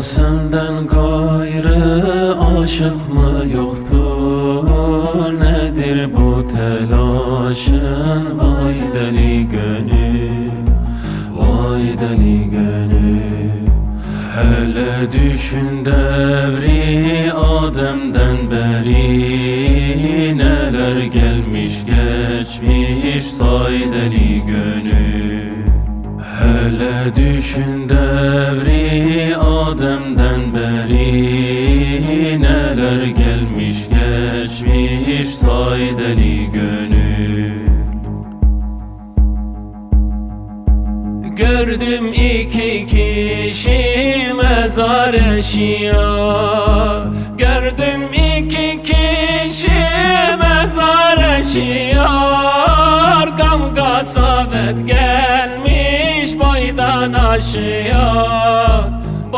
Senden gayrı aşık mı yoktur? Nedir bu telaşın? Vay deli gönül Vay deli gönül. Hele düşün devri Adem'den beri. Neler gelmiş geçmiş? Say deli gönül. Hele düşün devri Adem'den beri Neler gelmiş geçmiş Say deli gönül. Gördüm iki kişi mezar eşiyor Gördüm iki kişi mezar eşiyor Gam kasavet gelmiş boydan aşıyor